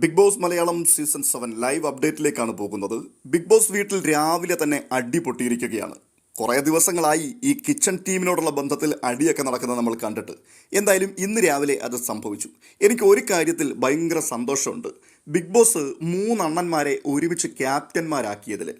Bigg Boss Malayalam season seven live അപ്ഡേറ്റിലേക്കാണ് പോകുന്നത്. Big boss വീട്ടിൽ രാവിലെ തന്നെ അടി പൊട്ടിയിരിക്കുകയാണ്. കുറേ ദിവസങ്ങളായി ഈ കിച്ചൺ ടീമിനോടുള്ള ബന്ധത്തിൽ അടിയൊക്കെ നടക്കുന്നത് നമ്മൾ കണ്ടിട്ട്. എന്തായാലും ഇന്ന് രാവിലെ അത് സംഭവിച്ചു. എനിക്ക് ഒരു കാര്യത്തിൽ ഭയങ്കര സന്തോഷമുണ്ട്. ബിഗ് ബോസ് മൂന്നണ്ണന്മാരെ ഒരുമിച്ച് ക്യാപ്റ്റന്മാരാക്കിയതിൽ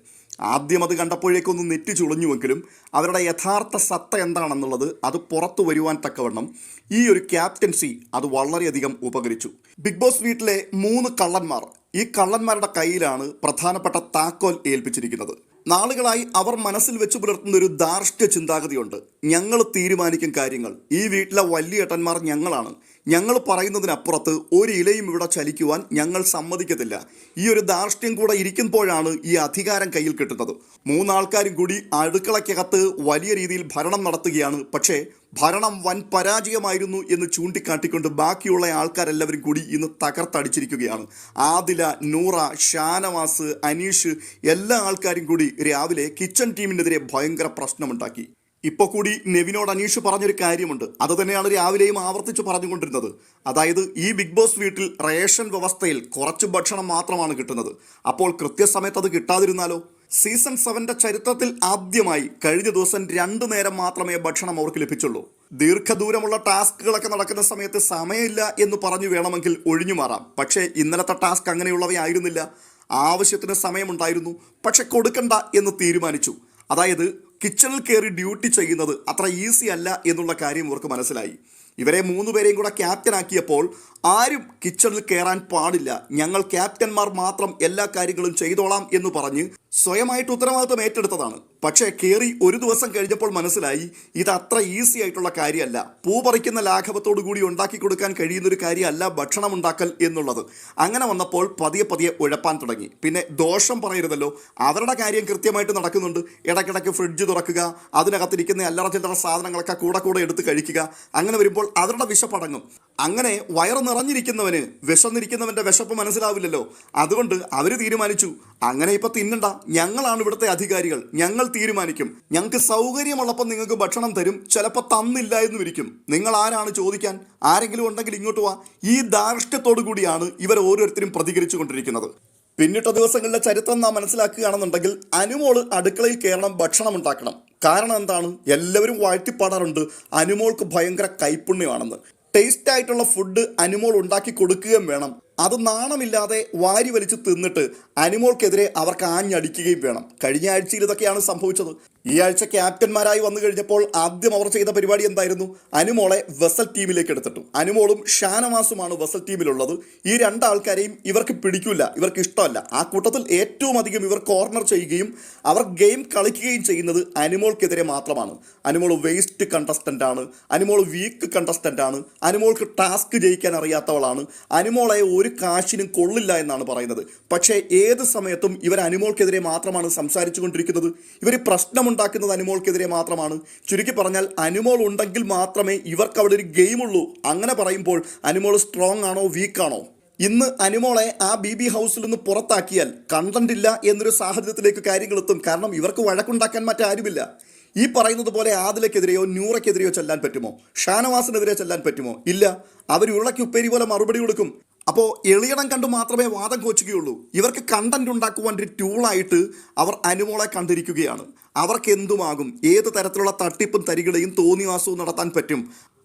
ആദ്യം അത് കണ്ടപ്പോഴേക്കൊന്ന് നെറ്റ് ചുളിഞ്ഞുവെങ്കിലും അവരുടെ യഥാർത്ഥ സത്ത എന്താണെന്നുള്ളത് അത് പുറത്തു വരുവാൻ തക്കവണ്ണം ഈ ഒരു ക്യാപ്റ്റൻസി അത് വളരെയധികം ഉപകരിച്ചു. ബിഗ് ബോസ് വീട്ടിലെ മൂന്ന് കള്ളന്മാർ. ഈ കള്ളന്മാരുടെ കയ്യിലാണ് പ്രധാനപ്പെട്ട താക്കോൽ ഏൽപ്പിച്ചിരിക്കുന്നത്. നാളുകളായി അവർ മനസ്സിൽ വെച്ച് പുലർത്തുന്ന ഒരു ധാർഷ്ട്യ ചിന്താഗതിയുണ്ട്. ഞങ്ങൾ തീരുമാനിക്കും കാര്യങ്ങൾ. ഈ വീട്ടിലെ വലിയേട്ടന്മാർ ഞങ്ങളാണ്. ഞങ്ങൾ പറയുന്നതിനപ്പുറത്ത് ഒരു ഇലയും ഇവിടെ ചലിക്കുവാൻ ഞങ്ങൾ സമ്മതിക്കത്തില്ല. ഈ ഒരു ധാർഷ്ട്യം കൂടെ ഇരിക്കുമ്പോഴാണ് ഈ അധികാരം കയ്യിൽ കിട്ടുന്നത്. മൂന്നാൾക്കാരും കൂടി അടുക്കളയ്ക്കകത്ത് വലിയ രീതിയിൽ ഭരണം നടത്തുകയാണ്. പക്ഷേ ഭരണം വൻ പരാജയമായിരുന്നു എന്ന് ചൂണ്ടിക്കാട്ടിക്കൊണ്ട് ബാക്കിയുള്ള ആൾക്കാരെല്ലാവരും കൂടി ഇന്ന് തകർത്തടിച്ചിരിക്കുകയാണ്. ആദില നൂറ ഷാനവാസ് അനീഷ് എല്ലാ ആൾക്കാരും കൂടി രാവിലെ കിച്ചൺ ടീമിനെതിരെ ഭയങ്കര പ്രശ്നമുണ്ടാക്കി. ഇപ്പോൾ കൂടി നെവിനോട് അനീഷ് പറഞ്ഞൊരു കാര്യമുണ്ട്. അത് തന്നെയാണ് രാവിലെയും ആവർത്തിച്ച് പറഞ്ഞുകൊണ്ടിരുന്നത്. അതായത് ഈ ബിഗ് ബോസ് വീട്ടിൽ റേഷൻ വ്യവസ്ഥയിൽ കുറച്ച് ഭക്ഷണം മാത്രമാണ് കിട്ടുന്നത്. അപ്പോൾ കൃത്യസമയത്ത് അത് കിട്ടാതിരുന്നാലോ? സീസൺ സെവന്റെ ചരിത്രത്തിൽ ആദ്യമായി കഴിഞ്ഞ ദിവസം രണ്ടു നേരം മാത്രമേ ഭക്ഷണം അവർക്ക് ലഭിച്ചുള്ളൂ. ദീർഘദൂരമുള്ള ടാസ്കുകളൊക്കെ നടക്കുന്ന സമയത്ത് സമയമില്ല എന്ന് പറഞ്ഞു വേണമെങ്കിൽ ഒഴിഞ്ഞു മാറാം. പക്ഷേ ഇന്നലത്തെ ടാസ്ക് അങ്ങനെയുള്ളവയായിരുന്നില്ല. ആവശ്യത്തിന് സമയമുണ്ടായിരുന്നു. പക്ഷെ കൊടുക്കണ്ട എന്ന് തീരുമാനിച്ചു. അതായത് കിച്ചണിൽ കയറി ഡ്യൂട്ടി ചെയ്യുന്നത് അത്ര ഈസി അല്ല എന്നുള്ള കാര്യം ഇവർക്ക് മനസ്സിലായി. ഇവരെ മൂന്ന് പേരെയും കൂടെ ക്യാപ്റ്റനാക്കിയപ്പോൾ ആരും കിച്ചണിൽ കയറാൻ പാടില്ല. ഞങ്ങൾ ക്യാപ്റ്റന്മാർ മാത്രം എല്ലാ കാര്യങ്ങളും ചെയ്തോളാം എന്ന് പറഞ്ഞ് സ്വയമായിട്ട് ഉത്തരവാദിത്വം ഏറ്റെടുത്തതാണ്. പക്ഷേ കയറി ഒരു ദിവസം കഴിഞ്ഞപ്പോൾ മനസ്സിലായി ഇത് അത്ര ഈസി ആയിട്ടുള്ള കാര്യമല്ല. പൂ പറിക്കുന്ന ലാഘവത്തോടു കൂടി ഉണ്ടാക്കി കൊടുക്കാൻ കഴിയുന്ന ഒരു കാര്യമല്ല ഭക്ഷണം ഉണ്ടാക്കൽ എന്നുള്ളത്. അങ്ങനെ വന്നപ്പോൾ പതിയെ പതിയെ ഉഴപ്പാൻ തുടങ്ങി. പിന്നെ ദോഷം പറയരുതല്ലോ. അവരുടെ കാര്യം കൃത്യമായിട്ട് നടക്കുന്നുണ്ട്. ഇടയ്ക്കിടയ്ക്ക് ഫ്രിഡ്ജ് തുറക്കുക അതിനകത്തിരിക്കുന്ന അല്ലറ ചില്ലറ സാധനങ്ങളൊക്കെ കൂടെ കൂടെ എടുത്ത് കഴിക്കുക. അങ്ങനെ വരുമ്പോൾ അവരുടെ വിശപ്പടങ്ങും. അങ്ങനെ വയറ് നിറഞ്ഞിരിക്കുന്നവന് വിശന്നിരിക്കുന്നവന്റെ വിശപ്പ് മനസ്സിലാവില്ലല്ലോ. അതുകൊണ്ട് അവർ തീരുമാനിച്ചു അങ്ങനെ ഇപ്പൊ തിന്നണ്ട. ഞങ്ങളാണ് ഇവിടുത്തെ അധികാരികൾ. ഞങ്ങൾ തീരുമാനിക്കും. ഞങ്ങൾക്ക് സൗകര്യമുള്ളപ്പോൾ നിങ്ങൾക്ക് ഭക്ഷണം തരും. ചിലപ്പോൾ തന്നില്ല എന്നും ഇരിക്കും നിങ്ങൾ ആരാണ് ചോദിക്കാൻ? ആരെങ്കിലും ഉണ്ടെങ്കിൽ ഇങ്ങോട്ട് വാ. ഈ ധാർഷ്ട്യത്തോടു കൂടിയാണ് ഇവർ ഓരോരുത്തരും പ്രതികരിച്ചു കൊണ്ടിരിക്കുന്നത് പിന്നിട്ട ദിവസങ്ങളിലെ ചരിത്രം നാം മനസ്സിലാക്കുകയാണെന്നുണ്ടെങ്കിൽ അനുമോൾ അടുക്കളയിൽ കയറണം ഭക്ഷണം ഉണ്ടാക്കണം. കാരണം എന്താണ്? എല്ലാവരും വാഴ്ത്തിപ്പാടാറുണ്ട്. അനുമോൾക്ക് ഭയങ്കര കൈപ്പുണ്യമാണെന്ന്. ടേസ്റ്റ് ആയിട്ടുള്ള ഫുഡ് അനിമോൾ ഉണ്ടാക്കി കൊടുക്കുകയും വേണം. അത് നാണമില്ലാതെ വാരി വലിച്ച് തിന്നിട്ട് അനിമോൾക്കെതിരെ അവർക്ക് ആഞ്ഞടിക്കുകയും വേണം. കഴിഞ്ഞ ആഴ്ചയിൽ ഇതൊക്കെയാണ് സംഭവിച്ചത്. ഈ ആഴ്ച ക്യാപ്റ്റന്മാരായി വന്നു കഴിഞ്ഞപ്പോൾ ആദ്യം അവർ ചെയ്ത പരിപാടി എന്തായിരുന്നു? അനുമോളെ വെസൽ ടീമിലേക്ക് എടുത്തിട്ടു. അനുമോളും ഷാനവാസുമാണ് വെസൽ ടീമിലുള്ളത്. ഈ രണ്ടാൾക്കാരെയും ഇവർക്ക് പിടിക്കില്ല ഇവർക്ക് ഇഷ്ടമല്ല. ആ കൂട്ടത്തിൽ ഏറ്റവും അധികം ഇവർ കോർണർ ചെയ്യുകയും അവർ ഗെയിം കളിക്കുകയും ചെയ്യുന്നത് അനുമോൾക്കെതിരെ മാത്രമാണ്. അനുമോൾ വേസ്റ്റ് കണ്ടസ്റ്റന്റ് ആണ്. അനുമോൾ വീക്ക് കണ്ടസ്റ്റന്റ് ആണ്. അനുമോൾക്ക് ടാസ്ക് ജയിക്കാൻ അറിയാത്തവളാണ്. അനുമോളെ ഒരു കാശിനും കൊള്ളില്ല എന്നാണ് പറയുന്നത്. പക്ഷേ ഏത് സമയത്തും ഇവർ അനുമോൾക്കെതിരെ മാത്രമാണ് സംസാരിച്ചു കൊണ്ടിരിക്കുന്നത് ഇവർ പ്രശ്നമുണ്ടാക്കുന്നത് അനുമോൾക്കെതിരെ മാത്രമാണ്. ചുരുക്കി പറഞ്ഞാൽ അനുമോൾ ഉണ്ടെങ്കിൽ മാത്രമേ ഇവർക്ക് അവിടെ ഒരു ഗെയിമുള്ളൂ. അങ്ങനെ പറയുമ്പോൾ അനുമോൾ സ്ട്രോങ് ആണോ വീക്കാണോ ഇന്ന് അനുമോളെ ആ ബി ബി ഹൗസിൽ നിന്ന് പുറത്താക്കിയാൽ കണ്ടന്റ് ഇല്ല എന്നൊരു സാഹചര്യത്തിലേക്ക് കാര്യങ്ങൾ എത്തും. കാരണം ഇവർക്ക് വഴക്കുണ്ടാക്കാൻ മറ്റാരുമില്ല ഈ പറയുന്നത് പോലെ ആദിലക്കെതിരെയോ ന്യൂറയ്ക്കെതിരെയോ ചെല്ലാൻ പറ്റുമോ? ഷാനവാസിനെതിരെ ചെല്ലാൻ പറ്റുമോ? ഇല്ല. അവർ ഉരുളയ്ക്ക് ഉപ്പേരി പോലെ മറുപടി കൊടുക്കും. അപ്പോൾ എളിയണം കണ്ട് മാത്രമേ വാദം കോച്ചുകയുള്ളൂ. ഇവർക്ക് കണ്ടന്റ് ഉണ്ടാക്കുവാൻ ഒരു ടൂളായിട്ട് അവർ അനുമോളെ കണ്ടിരിക്കുകയാണ്. അവർക്ക് എന്തുമാകും ഏത് തരത്തിലുള്ള തട്ടിപ്പും തരികളെയും തോന്നിവാസവും നടത്താൻ പറ്റും?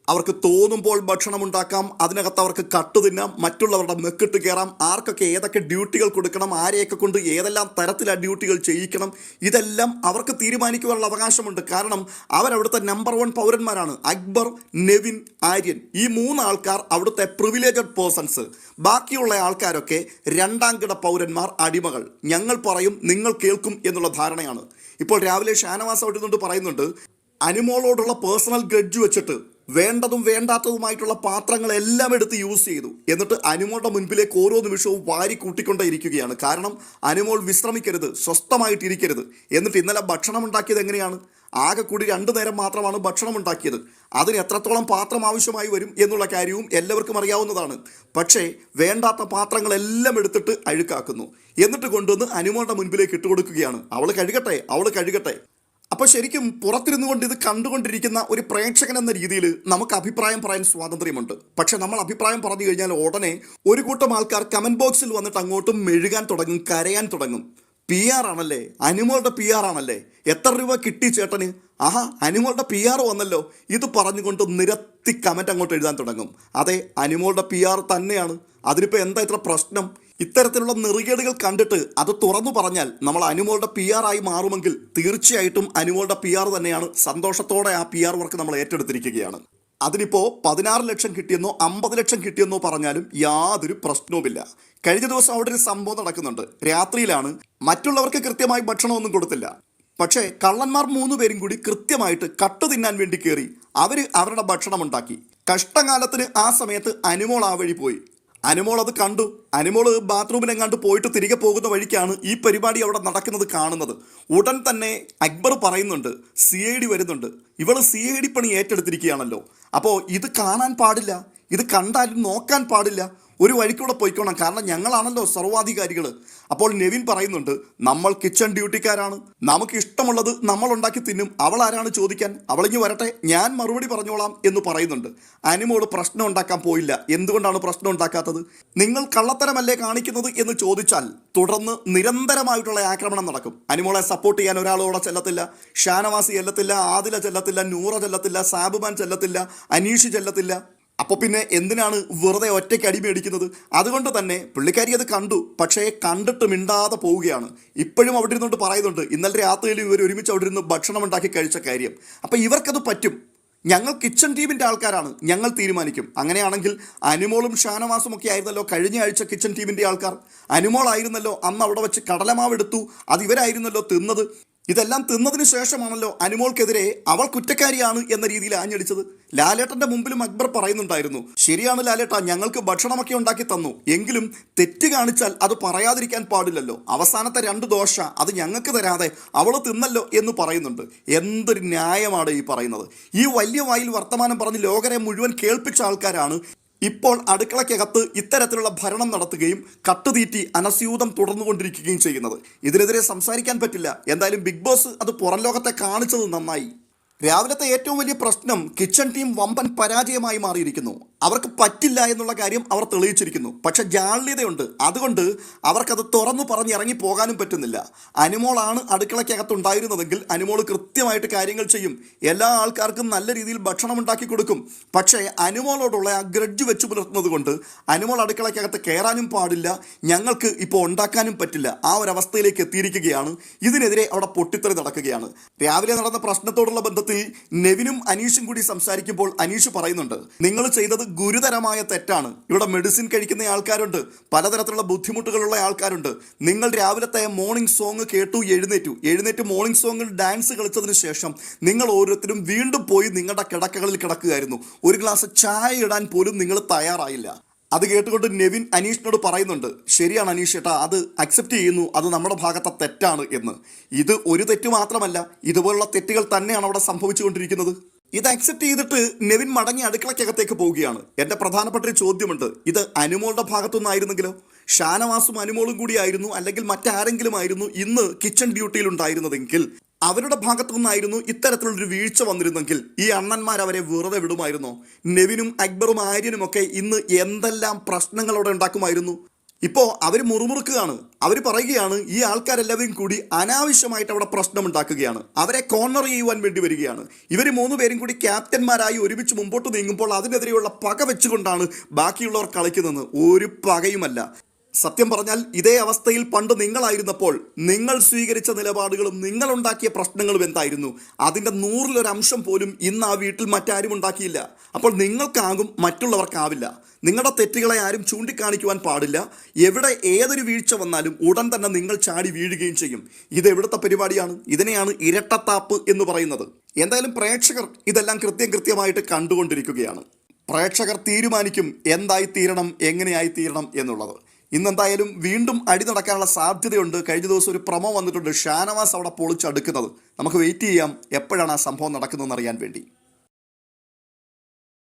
അവർക്ക് തോന്നുമ്പോൾ ഭക്ഷണം ഉണ്ടാക്കാം അതിനകത്ത് അവർക്ക് കട്ട് തിന്നാം മറ്റുള്ളവരുടെ നെക്കിട്ട് കയറാം ആർക്കൊക്കെ ഏതൊക്കെ ഡ്യൂട്ടികൾ കൊടുക്കണം ആരെയൊക്കെ കൊണ്ട് ഏതെല്ലാം തരത്തിലാണ് ഡ്യൂട്ടികൾ ചെയ്യിക്കണം ഇതെല്ലാം അവർക്ക് തീരുമാനിക്കുവാനുള്ള അവകാശമുണ്ട്. കാരണം അവരവിടുത്തെ നമ്പർ വൺ പൗരന്മാരാണ് അക്ബർ നെവിൻ ആര്യൻ. ഈ മൂന്ന് ആൾക്കാർ അവിടുത്തെ പ്രിവിലേജഡ് പേഴ്സൺസ് ബാക്കിയുള്ള ആൾക്കാരൊക്കെ രണ്ടാം കിട പൗരന്മാർ അടിമകൾ. ഞങ്ങൾ പറയും നിങ്ങൾ കേൾക്കും എന്നുള്ള ധാരണയാണ്. ഇപ്പോൾ രാവിലെ ഷാനവാസ് അവിടെ നിന്നുകൊണ്ട് പറയുന്നുണ്ട് അനുമോളോടുള്ള പേഴ്സണൽ ഗ്രഡ്ജ് വെച്ചിട്ട് വേണ്ടതും വേണ്ടാത്തതുമായിട്ടുള്ള പാത്രങ്ങളെല്ലാം എടുത്ത് യൂസ് ചെയ്തു. എന്നിട്ട് അനുമോളുടെ മുൻപിലേക്ക് ഓരോ നിമിഷവും വാരി കൂട്ടിക്കൊണ്ടേയിരിക്കുകയാണ്. കാരണം അനുമോൾ വിശ്രമിക്കരുത് സ്വസ്ഥമായിട്ടിരിക്കരുത്. എന്നിട്ട് ഇന്നലെ ഭക്ഷണം ഉണ്ടാക്കിയത് എങ്ങനെയാണ്? ആകെ കൂടി രണ്ടു നേരം മാത്രമാണ് ഭക്ഷണം ഉണ്ടാക്കിയത് അതിന് എത്രത്തോളം പാത്രം ആവശ്യമായി വരും എന്നുള്ള കാര്യവും എല്ലാവർക്കും അറിയാവുന്നതാണ്. പക്ഷേ വേണ്ടാത്ത പാത്രങ്ങളെല്ലാം എടുത്തിട്ട് അഴുക്കാക്കുന്നു. എന്നിട്ട് കൊണ്ടുവന്ന് അനുമോളുടെ മുൻപിലേക്ക് ഇട്ടുകൊടുക്കുകയാണ്. അവൾ കഴുകട്ടെ അവൾ കഴുകട്ടെ. അപ്പോൾ ശരിക്കും പുറത്തിരുന്നു കൊണ്ട് ഇത് കണ്ടുകൊണ്ടിരിക്കുന്ന ഒരു പ്രേക്ഷകൻ എന്ന രീതിയിൽ നമുക്ക് അഭിപ്രായം പറയാൻ സ്വാതന്ത്ര്യമുണ്ട്. പക്ഷെ നമ്മൾ അഭിപ്രായം പറഞ്ഞു കഴിഞ്ഞാൽ ഉടനെ ഒരു കൂട്ടം ആൾക്കാർ കമന്റ് ബോക്സിൽ വന്നിട്ട് അങ്ങോട്ടും മെഴുകാൻ തുടങ്ങും കരയാൻ തുടങ്ങും. പി ആർ ആണല്ലേ? അനിമോളുടെ പി ആർ ആണല്ലേ? എത്ര രൂപ കിട്ടി ചേട്ടന്? ആഹാ അനിമോളുടെ പി ആർ വന്നല്ലോ. ഇത് പറഞ്ഞുകൊണ്ട് നിരത്തി കമന്റ് അങ്ങോട്ട് എഴുതാൻ തുടങ്ങും. അതെ അനിമോളുടെ പി ആർ തന്നെയാണ്. അതിനിപ്പോൾ എന്താ ഇത്ര പ്രശ്നം? ഇത്തരത്തിലുള്ള നെറുകേടുകൾ കണ്ടിട്ട് അത് തുറന്നു പറഞ്ഞാൽ നമ്മൾ അനുമോളുടെ പി ആർ ആയി മാറുമെങ്കിൽ തീർച്ചയായിട്ടും അനുമോളുടെ പി ആർ തന്നെയാണ് സന്തോഷത്തോടെ ആ പി ആർ വർക്ക് നമ്മൾ ഏറ്റെടുത്തിരിക്കുകയാണ്. അതിനിപ്പോൾ പതിനാറ് ലക്ഷം കിട്ടിയെന്നോ അമ്പത് ലക്ഷം കിട്ടിയെന്നോ പറഞ്ഞാലും യാതൊരു പ്രശ്നവുമില്ല. കഴിഞ്ഞ ദിവസം അവിടെ ഒരു സംഭവം നടക്കുന്നുണ്ട്. രാത്രിയിലാണ്. മറ്റുള്ളവർക്ക് കൃത്യമായി ഭക്ഷണമൊന്നും കൊടുത്തില്ല. പക്ഷേ കള്ളന്മാർ മൂന്ന് പേരും കൂടി കൃത്യമായിട്ട് കട്ട് തിന്നാൻ വേണ്ടി കയറി അവർ അവരുടെ ഭക്ഷണം ഉണ്ടാക്കി. കഷ്ടകാലത്തിന് ആ സമയത്ത് അനുമോൾ ആ വഴി പോയി. അനുമോൾ അത് കണ്ടു. അനുമോൾ ബാത്റൂമിലെങ്ങാണ്ട് പോയിട്ട് തിരികെ പോകുന്ന വഴിക്കാണ് ഈ പരിപാടി അവിടെ നടക്കുന്നത് കാണുന്നത്. ഉടൻ തന്നെ അക്ബർ പറയുന്നുണ്ട് സി ഐ ഡി വരുന്നുണ്ട്. ഇവൾ സി ഐ ഡി പണി ഏറ്റെടുത്തിരിക്കുകയാണല്ലോ. അപ്പോൾ ഇത് കാണാൻ പാടില്ല. ഇത് കണ്ടാലും നോക്കാൻ പാടില്ല. ഒരു വഴിക്കൂടെ പോയിക്കോണം. കാരണം ഞങ്ങളാണല്ലോ സർവാധികാരികൾ അപ്പോൾ നെവിൻ പറയുന്നുണ്ട് നമ്മൾ കിച്ചൺ ഡ്യൂട്ടിക്കാരാണ് നമുക്ക് ഇഷ്ടമുള്ളത് നമ്മൾ ഉണ്ടാക്കി തിന്നും. അവൾ ആരാണ് ചോദിക്കാൻ? അവളിങ്ങി വരട്ടെ. ഞാൻ മറുപടി പറഞ്ഞോളാം എന്ന് പറയുന്നുണ്ട്. അനിമോട് പ്രശ്നം ഉണ്ടാക്കാൻ പോയില്ല. എന്തുകൊണ്ടാണ് പ്രശ്നം ഉണ്ടാക്കാത്തത്? നിങ്ങൾ കള്ളത്തരമല്ലേ കാണിക്കുന്നത്? എന്ന് ചോദിച്ചാൽ തുടർന്ന് നിരന്തരമായിട്ടുള്ള ആക്രമണം നടക്കും. അനിമോളെ സപ്പോർട്ട് ചെയ്യാൻ ഒരാളോടെ ചെല്ലത്തില്ല. ഷാനവാസി ചെല്ലത്തില്ല. ആദില ചെല്ലത്തില്ല. നൂറ ചെല്ലത്തില്ല. സാബുമാൻ ചെല്ലത്തില്ല. അനീഷ് ചെല്ലത്തില്ല. അപ്പോൾ പിന്നെ എന്തിനാണ് വെറുതെ ഒറ്റയ്ക്ക് അടി അടിക്കുന്നത് അതുകൊണ്ട് തന്നെ പുള്ളിക്കാരി അത് കണ്ടു. പക്ഷേ കണ്ടിട്ട് മിണ്ടാതെ പോവുകയാണ്. ഇപ്പോഴും അവിടെ ഇരുന്നുകൊണ്ട് പറയുന്നുണ്ട് ഇന്നലെ രാത്രിയിൽ ഇവർ ഒരുമിച്ച് അവിടെ ഇരുന്ന് ഭക്ഷണം ഉണ്ടാക്കി കഴിച്ച കാര്യം. അപ്പോൾ ഇവർക്കത് പറ്റും. ഞങ്ങൾ കിച്ചൺ ടീമിന്റെ ആൾക്കാരാണ്. ഞങ്ങൾ തീരുമാനിക്കും. അങ്ങനെയാണെങ്കിൽ അനുമോളും ഷാനവാസും ഒക്കെ ആയിരുന്നല്ലോ കഴിഞ്ഞ ആഴ്ച കിച്ചൺ ടീമിന്റെ ആൾക്കാർ. അനുമോളായിരുന്നല്ലോ അന്ന് അവിടെ വെച്ച് കടലമാവ് എടുത്തു. അത് ഇവരായിരുന്നല്ലോ തിന്നത്. ഇതെല്ലാം തിന്നതിന് ശേഷമാണല്ലോ അനുമോൾക്കെതിരെ അവൾ കുറ്റക്കാരിയാണ് എന്ന രീതിയിൽ ആഞ്ഞടിച്ചത്. ലാലേട്ടന്റെ മുമ്പിലും അക്ബർ പറയുന്നുണ്ടായിരുന്നു ശരിയാണ് ലാലേട്ട ഞങ്ങൾക്ക് ഭക്ഷണമൊക്കെ ഉണ്ടാക്കി തന്നു. എങ്കിലും തെറ്റ് കാണിച്ചാൽ അത് പറയാതിരിക്കാൻ പാടില്ലല്ലോ. അവസാനത്തെ രണ്ട് ദോശ അത് ഞങ്ങൾക്ക് തരാതെ അവൾ തിന്നല്ലോ എന്ന് പറയുന്നുണ്ട്. എന്തൊരു ന്യായമാണ് ഈ പറയുന്നത്. ഈ വലിയ വായിൽ വർത്തമാനം പറഞ്ഞ് ലോകരെ മുഴുവൻ കേൾപ്പിച്ച ആൾക്കാരാണ് ഇപ്പോൾ അടുക്കളയ്ക്കകത്ത് ഇത്തരത്തിലുള്ള ഭരണം നടത്തുകയും കട്ടുതീറ്റി അനസ്യൂതം തുടർന്നുകൊണ്ടിരിക്കുകയും ചെയ്യുന്നത്. ഇതിനെതിരെ സംസാരിക്കാൻ പറ്റില്ല. എന്തായാലും ബിഗ് ബോസ് അത് പുറം ലോകത്തെ കാണിച്ചത് നന്നായി. രാവിലത്തെ ഏറ്റവും വലിയ പ്രശ്നം കിച്ചൺ ടീം വമ്പൻ പരാജയമായി മാറിയിരിക്കുന്നു. അവർക്ക് പറ്റില്ല എന്നുള്ള കാര്യം അവർ തെളിയിച്ചിരിക്കുന്നു. പക്ഷെ ജാള്യതയുണ്ട്. അതുകൊണ്ട് അവർക്കത് തുറന്നു പറഞ്ഞ് ഇറങ്ങി പോകാനും പറ്റുന്നില്ല. അനുമോളാണ് അടുക്കളയ്ക്കകത്ത് ഉണ്ടായിരുന്നതെങ്കിൽ അനുമോൾ കൃത്യമായിട്ട് കാര്യങ്ങൾ ചെയ്യും. എല്ലാ ആൾക്കാർക്കും നല്ല രീതിയിൽ ഭക്ഷണം ഉണ്ടാക്കി കൊടുക്കും. പക്ഷേ അനുമോളോടുള്ള ആ ഗ്രഡ്ജ് വെച്ച് പുലർത്തുന്നത് കൊണ്ട് അനുമോൾ അടുക്കളയ്ക്കകത്ത് കയറാനും പാടില്ല. ഞങ്ങൾക്ക് ഇപ്പോൾ ഉണ്ടാക്കാനും പറ്റില്ല. ആ ഒരു അവസ്ഥയിലേക്ക് എത്തിയിരിക്കുകയാണ്. ഇതിനെതിരെ അവിടെ പൊട്ടിത്തെറി നടക്കുകയാണ്. രാവിലെ നടന്ന പ്രശ്നത്തോടുള്ള ബന്ധത്തിൽ നെവിനും അനീഷും കൂടി സംസാരിക്കുമ്പോൾ അനീഷ് പറയുന്നുണ്ട്. നിങ്ങൾ ചെയ്തത് ഗുരുതരമായ തെറ്റാണ്. ഇവിടെ മെഡിസിൻ കഴിക്കുന്ന ആൾക്കാരുണ്ട്. പലതരത്തിലുള്ള ബുദ്ധിമുട്ടുകളുള്ള ആൾക്കാരുണ്ട്. നിങ്ങൾ രാവിലത്തെ മോർണിംഗ് സോങ് കേട്ടു എഴുന്നേറ്റു. എഴുന്നേറ്റ് മോർണിംഗ് സോങ്ങിൽ ഡാൻസ് കളിച്ചതിന് ശേഷം നിങ്ങൾ ഓരോരുത്തരും വീണ്ടും പോയി നിങ്ങളുടെ കിടക്കകളിൽ കിടക്കുകയായിരുന്നു. ഒരു ഗ്ലാസ് ചായ ഇടാൻ പോലും നിങ്ങൾ തയ്യാറായില്ല. അത് കേട്ടുകൊണ്ട് നെവിൻ അനീഷിനോട് പറയുന്നുണ്ട് ശരിയാണ് അനീഷ് ചേട്ടാ അത് അക്സെപ്റ്റ് ചെയ്യുന്നു. അത് നമ്മുടെ ഭാഗത്തെ തെറ്റാണ് എന്ന്. ഇത് ഒരു തെറ്റ് മാത്രമല്ല ഇതുപോലുള്ള തെറ്റുകൾ തന്നെയാണ് അവിടെ സംഭവിച്ചുകൊണ്ടിരിക്കുന്നത്. ഇത് അക്സെപ്റ്റ് ചെയ്തിട്ട് നെവിൻ മടങ്ങി അടുക്കളയ്ക്കകത്തേക്ക് പോവുകയാണ്. എന്റെ പ്രധാനപ്പെട്ട ഒരു ചോദ്യമുണ്ട്. ഇത് അനുമോളുടെ ഭാഗത്തുനിന്നായിരുന്നെങ്കിലോ? ഷാനവാസും അനുമോളും കൂടിയായിരുന്നു അല്ലെങ്കിൽ മറ്റാരെങ്കിലും ആയിരുന്നു ഇന്ന് കിച്ചൺ ഡ്യൂട്ടിയിൽ ഉണ്ടായിരുന്നതെങ്കിൽ? അവരുടെ ഭാഗത്തു നിന്നായിരുന്നു ഇത്തരത്തിലുള്ളൊരു വീഴ്ച വന്നിരുന്നെങ്കിൽ? ഈ അണ്ണന്മാർ അവരെ വെറുതെ വിടുമായിരുന്നോ? നെവിനും അക്ബറും ആര്യനും ഒക്കെ ഇന്ന് എന്തെല്ലാം പ്രശ്നങ്ങളോടെ ഉണ്ടാക്കുമായിരുന്നു? ഇപ്പോൾ അവർ മുറുമുറുക്കുകയാണ്. അവർ പറയുകയാണ് ഈ ആൾക്കാരെല്ലാവരും കൂടി അനാവശ്യമായിട്ട് അവിടെ പ്രശ്നം ഉണ്ടാക്കുകയാണ് അവരെ കോർണർ ചെയ്യുവാൻ വേണ്ടി വരികയാണ്. ഇവർ മൂന്ന് പേരും കൂടി ക്യാപ്റ്റന്മാരായി ഒരുമിച്ച് മുമ്പോട്ട് നീങ്ങുമ്പോൾ അതിനെതിരെയുള്ള പക വെച്ചുകൊണ്ടാണ് ബാക്കിയുള്ളവർ കളിക്കുന്നത്. ഒരു പകയുമല്ല. സത്യം പറഞ്ഞാൽ ഇതേ അവസ്ഥയിൽ പണ്ട് നിങ്ങളായിരുന്നപ്പോൾ നിങ്ങൾ സ്വീകരിച്ച നിലപാടുകളും നിങ്ങൾ ഉണ്ടാക്കിയ പ്രശ്നങ്ങളും എന്തായിരുന്നു? അതിന്റെ നൂറിലൊരംശം പോലും ഇന്ന് ആ വീട്ടിൽ മറ്റാരും ഉണ്ടാക്കിയില്ല. അപ്പോൾ നിങ്ങൾക്കാകും മറ്റുള്ളവർക്കാവില്ല. നിങ്ങളുടെ തെറ്റുകളെ ആരും ചൂണ്ടിക്കാണിക്കുവാൻ പാടില്ല. എവിടെ ഏതൊരു വീഴ്ച വന്നാലും ഉടൻ തന്നെ നിങ്ങൾ ചാടി വീഴുകയും ചെയ്യും. ഇത് എവിടുത്തെ പരിപാടിയാണ്? ഇതിനെയാണ് ഇരട്ടത്താപ്പ് എന്ന് പറയുന്നത്. എന്തായാലും പ്രേക്ഷകർ ഇതെല്ലാം കൃത്യം കൃത്യമായിട്ട് കണ്ടുകൊണ്ടിരിക്കുകയാണ്. പ്രേക്ഷകർ തീരുമാനിക്കും എന്തായി തീരണം എങ്ങനെയായി തീരണം എന്നുള്ളത്. ഇന്നെന്തായാലും വീണ്ടും അടി നടക്കാനുള്ള സാധ്യതയുണ്ട്. കഴിഞ്ഞ ദിവസം ഒരു പ്രമോ വന്നിട്ടുണ്ട്. ഷാനവാസ് അവിടെ പൊളിച്ചടുക്കുന്നത്. നമുക്ക് വെയിറ്റ് ചെയ്യാം. എപ്പോഴാണ് ആ സംഭവം നടക്കുന്നതെന്ന് അറിയാൻ വേണ്ടി.